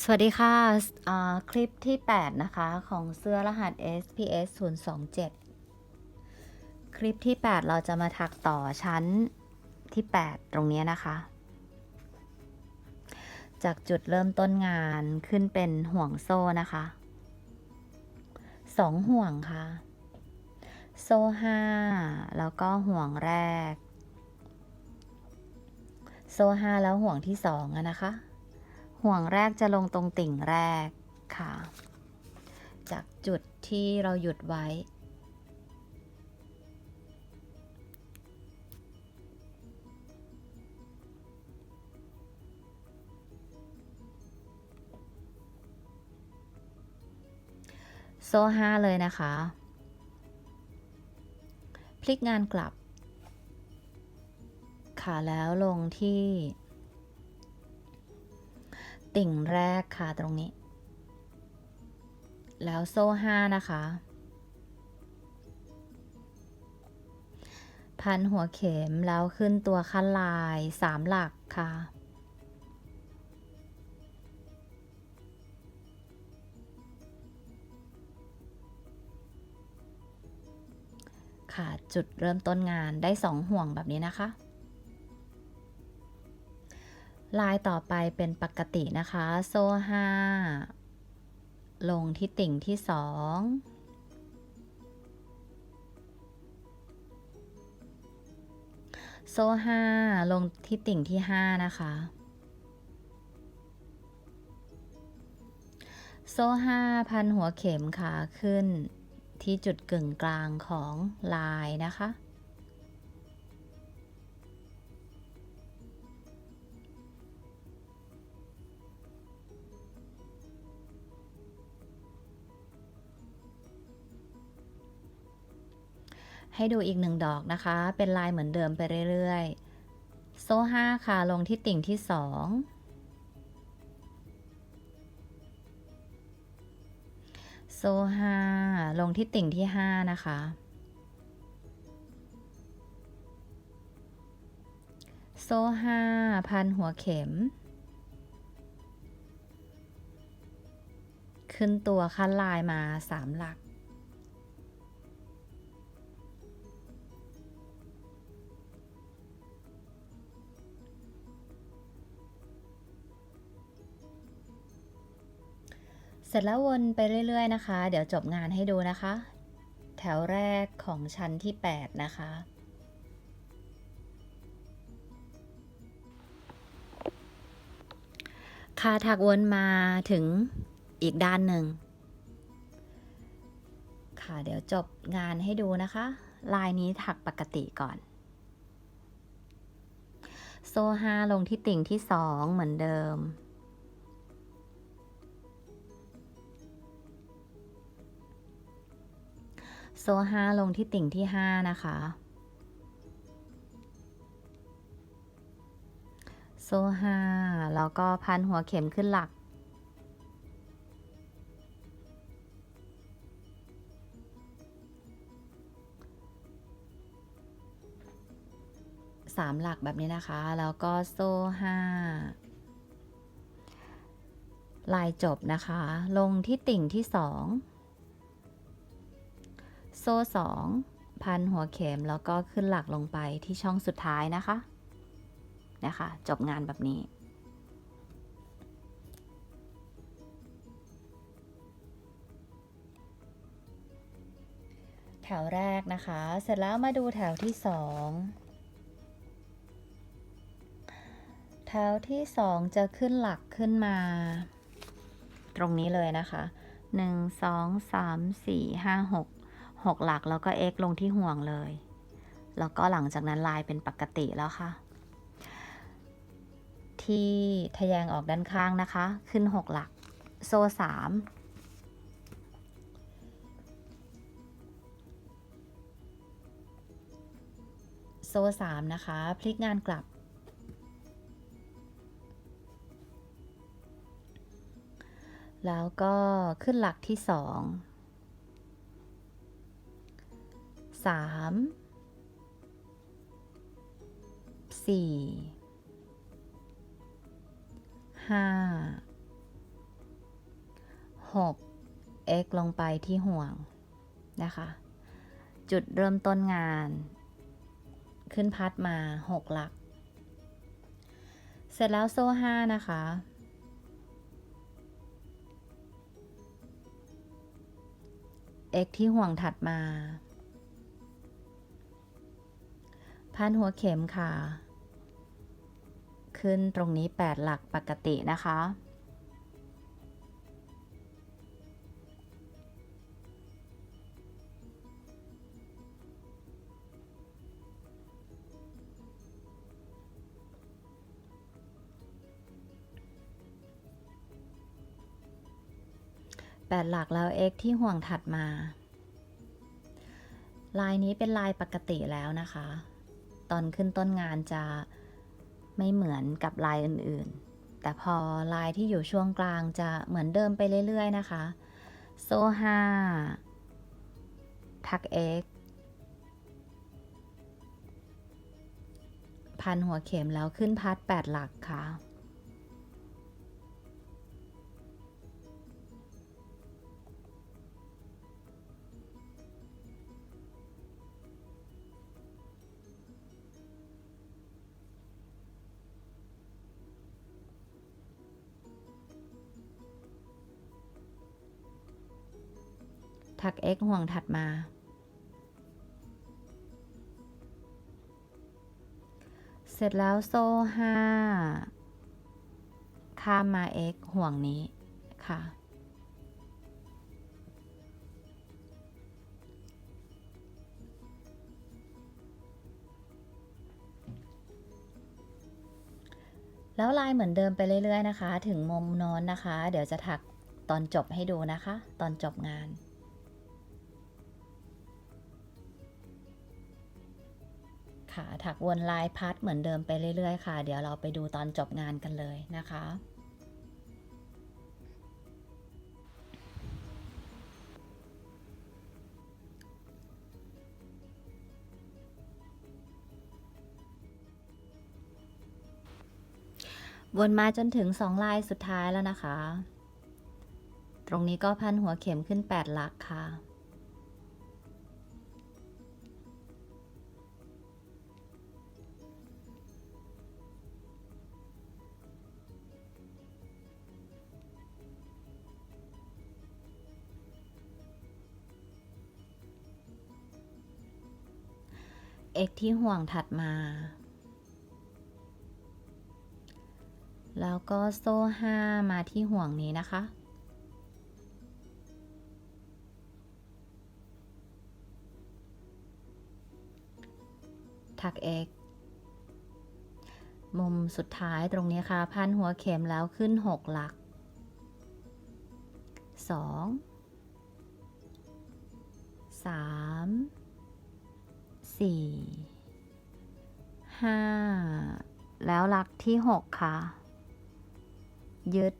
สวัสดีค่ะคลิปที่ 8 นะคะของเสื้อรหัส SPS 027 คลิปที่ 8 เราจะมาถักต่อชั้นที่ 8 ตรงนี้นะคะ จากจุดเริ่มต้นงานขึ้นเป็นห่วงโซ่นะคะสองห่วงค่ะ โซ่ห้าแล้วก็ห่วงแรก โซ่ห้าแล้วห่วงที่สองอะนะคะ ห่วงแรกจะลงตรงติ่งแรกค่ะ จากจุดที่เราหยุดไว้ โซ่ห้าเลยนะคะ พลิกงานกลับ ค่ะแล้วลงที่ ติ่งแรกค่ะตรงนี้ แล้วโซ่ห้านะคะ พันหัวเข็มแล้วขึ้นตัวขั้นลายสามหลักค่ะค่ะจุดเริ่มต้นงานได้สองห่วงแบบนี้นะคะ ลายต่อไปเป็นปกตินะคะ โซ่ห้าลงที่ติ่งที่สองโซ่ห้าลงที่ติ่งที่ห้านะคะ โซ่ห้าพันหัวเข็มค่ะ ขึ้นที่จุดกึ่งกลางของลายนะคะ ให้ดูอีกหนึ่งดอกนะคะ เป็นลายเหมือนเดิมไปเรื่อยๆ โซ่ห้าค่ะ ลงที่ติ่งที่สองโซ่ห้าลงที่ติ่งที่ห้านะคะ โซ่ห้าพันหัวเข็ม ขึ้นตัวขั้นลายมาสามหลัก สร็จแล้ววนไปเรื่อย ๆ นะคะ เดี๋ยวจบงานให้ดูนะคะ แถวแรกของชั้นที่ 8 นะคะค่ะถักวนมาถึงอีกด้านหนึ่ง ค่ะเดี๋ยวจบงานให้ดูนะคะ ลายนี้ถักปกติก่อน โซ่ห้าลงที่ติ่งที่สองเหมือนเดิม โซ่ห้าลงที่ติ่งที่ห้านะคะ โซ่ห้าแล้วก็พันหัวเข็มขึ้นหลัก สามหลักแบบนี้นะคะ แล้วก็โซ่ห้าลายจบนะคะ ลงที่ติ่งที่สอง โซ่สองพันหัวเข็มแล้วก็ขึ้นหลักลงไปที่ช่องสุดท้ายนะคะ นะคะ จบงานแบบนี้ แถวแรกนะคะ เสร็จแล้วมาดูแถวที่สองแถวที่สองจะขึ้นหลักขึ้นมา ตรงนี้เลยนะคะหนึ่งสองสามสี่ห้าหก 6 หลักแล้วก็ x ลงที่ห่วงเลย แล้วก็หลังจากนั้นลายเป็นปกติแล้วค่ะ ที่ทะแยงออกด้านข้างนะคะ ขึ้น 6 หลัก โซ่3โซ่3นะคะ พลิกงานกลับ แล้วก็ขึ้นหลักที่ 2 สามสี่ห้า6 x ลงไปที่ห่วงนะคะ จุดเริ่มต้นงาน ขึ้นพัดมา 6 หลัก เสร็จแล้วโซ่ 5 นะคะ x ที่ห่วงถัดมา พันหัวเข็มค่ะ ขึ้นตรงนี้ 8 หลักปกตินะคะ8หลักแล้ว x ที่ห่วงถัดมา ลายนี้เป็นลายปกติแล้วนะคะ ตอนขึ้นต้นงานจะไม่เหมือนกับลายอื่นๆ แต่พอลายที่อยู่ช่วงกลางจะเหมือนเดิมไปเรื่อยๆ นะคะ โซ่ห้าทัก x พันหัวเข็มแล้วขึ้นพัด8หลักค่ะ ถัก x ห่วงถัดมา เสร็จแล้วโซ่ห้าข้ามมา x ห่วงนี้ค่ะ แล้วลายเหมือนเดิมไปเรื่อย ๆ นะคะ ถึงมุมโน้นนะคะ เดี๋ยวจะถักตอนจบให้ดูนะคะ ตอนจบงาน ค่ะ ถักวนลายพัดเหมือนเดิมไปเรื่อยๆ ค่ะ เดี๋ยวเราไปดูตอนจบงานกันเลยนะคะวนมาจนถึงสองลายสุดท้ายแล้วนะคะ ตรงนี้ก็พันหัวเข็มขึ้น 8 หลักค่ะ x ที่ห่วงถัดมา แล้วก็โซ่ 5 มาที่ห่วงนี้นะคะ ถัก x มุมสุดท้ายตรงนี้ค่ะ พันหัวเข็มแล้วขึ้น 6 หลัก 2 3 4 5แล้วลักที่6ค่ะ ยึด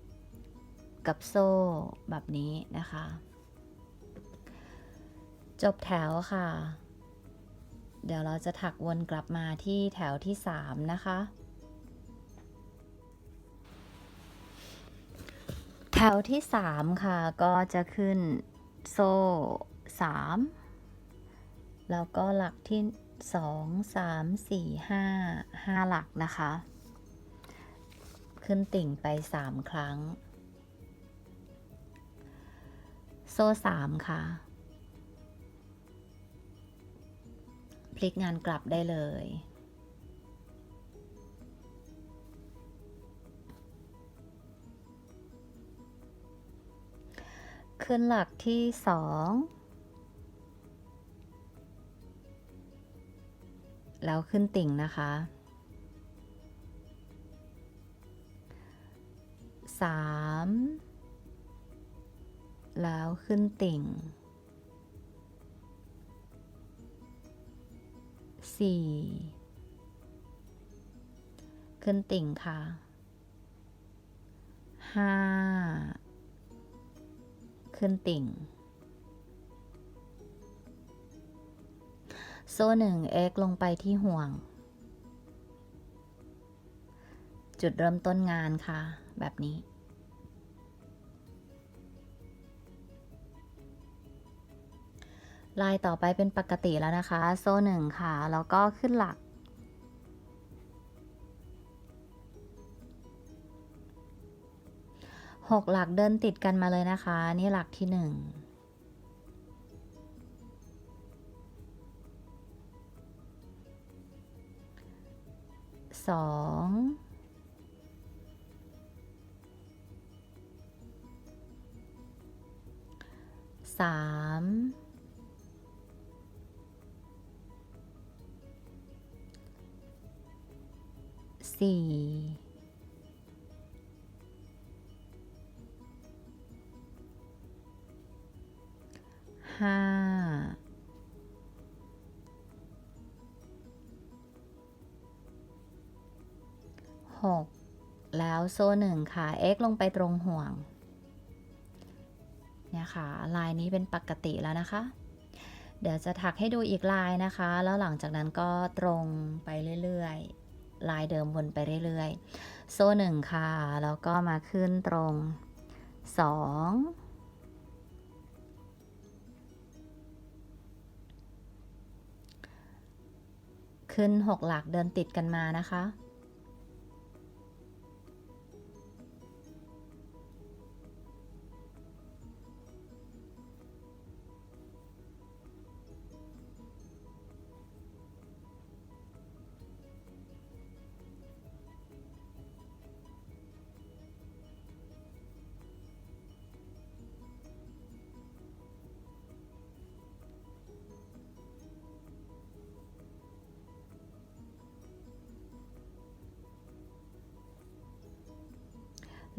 กับโซ่แบบนี้นะคะ จบแถวค่ะ เดี๋ยวเราจะถักวนกลับมาที่แถวที่3นะคะ แถวที่3ค่ะก็จะขึ้นโซ่3 แล้วก็หลักที่ 2 3 4 5 5 หลักนะคะ ขึ้นติ่งไป 3 ครั้ง โซ่ 3 ค่ะ พลิกงานกลับได้เลยขึ้นหลักที่ 2 แล้วขึ้นติ่งนะคะสามแล้วขึ้นติ่งสี่ขึ้นติ่งค่ะห้าขึ้นติ่ง โซ่หนึ่ง x ลงไปที่ห่วง จุดเริ่มต้นงานค่ะ แบบนี้ ลายต่อไปเป็นปกติแล้วนะคะ โซ่หนึ่งค่ะ แล้วก็ขึ้นหลัก หกหลักเดินติดกันมาเลยนะคะ นี่หลักที่หนึ่ง สองสามสี่ห้า หกแล้วโซ่หนึ่งค่ะ x ลงไปตรงห่วง เนี่ยค่ะ ลายนี้เป็นปกติแล้วนะคะ เดี๋ยวจะถักให้ดูอีกลายนะคะ แล้วหลังจากนั้นก็ตรงไปเรื่อยๆ ลายเดิมวนไปเรื่อยๆ โซ่หนึ่งค่ะ แล้วก็มาขึ้นตรงสองขึ้นหกหลักเดินติดกันมานะคะ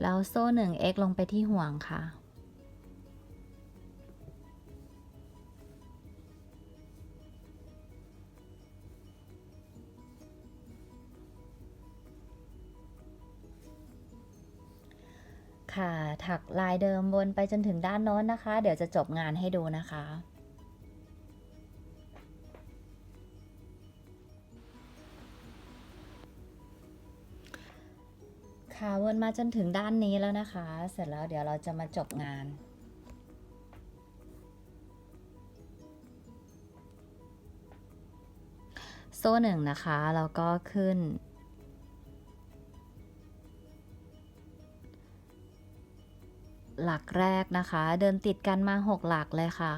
แล้วโซ่หนึ่ง x ลงไปที่ห่วงค่ะ ค่ะ ถักลายเดิมวนไปจนถึงด้านโน้นนะคะ เดี๋ยวจะจบงานให้ดูนะคะ ค่ะวนมาจนถึงด้านนี้แล้วนะคะ เสร็จแล้วเดี๋ยวเราจะมาจบงานโซ่หนึ่งนะคะแล้วก็ขึ้น หลักแรกนะคะ เดินติดกันมา 6 หลักเลยค่ะ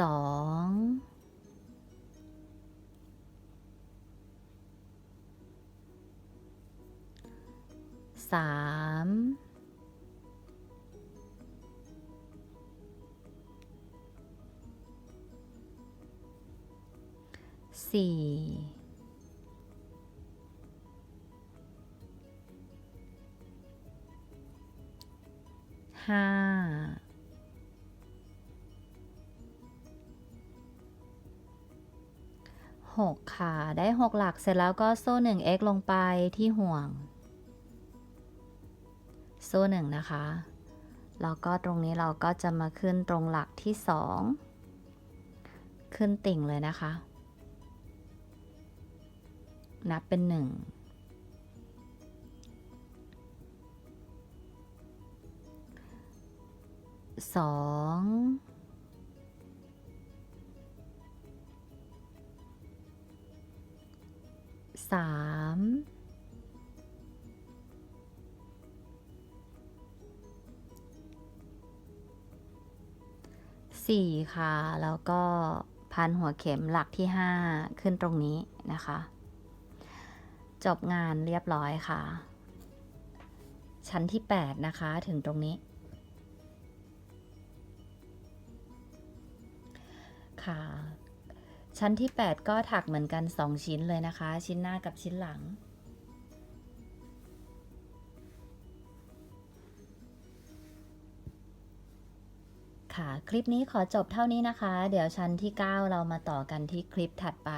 สอง สามสี่ห้าหกค่ะ ได้หกหลักเสร็จแล้วก็โซ่หนึ่ง x ลงไปที่ห่วง โซ่หนึ่งนะคะ แล้วก็ตรงนี้เราก็จะมาขึ้นตรงหลักที่สองขึ้นติ่งเลยนะคะ นับเป็นหนึ่งสองสาม สี่ค่ะ แล้วก็พันหัวเข็มหลักที่ห้าขึ้นตรงนี้นะคะ จบงานเรียบร้อยค่ะ ชั้นที่ 8 นะคะถึงตรงนี้ ค่ะ ชั้นที่ 8 ก็ถักเหมือนกัน 2 ชิ้นเลยนะคะ ชิ้นหน้ากับชิ้นหลัง ค่ะ คลิปนี้ขอจบเท่านี้นะคะ เดี๋ยวชั้นที่ 9 เรามาต่อกันที่คลิปถัดไป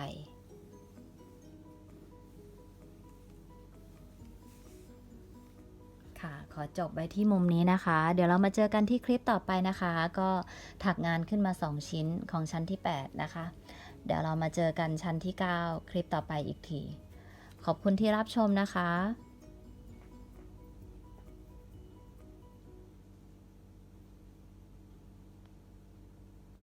ค่ะขอจบไว้ที่มุมนี้นะคะ เดี๋ยวเรามาเจอกันที่คลิปต่อไปนะคะ ก็ถักงานขึ้นมา 2 ชิ้นของชั้นที่ 8 นะคะ เดี๋ยวเรามาเจอกันชั้นที่ 9 คลิปต่อไปอีกที ขอบคุณที่รับชมนะคะ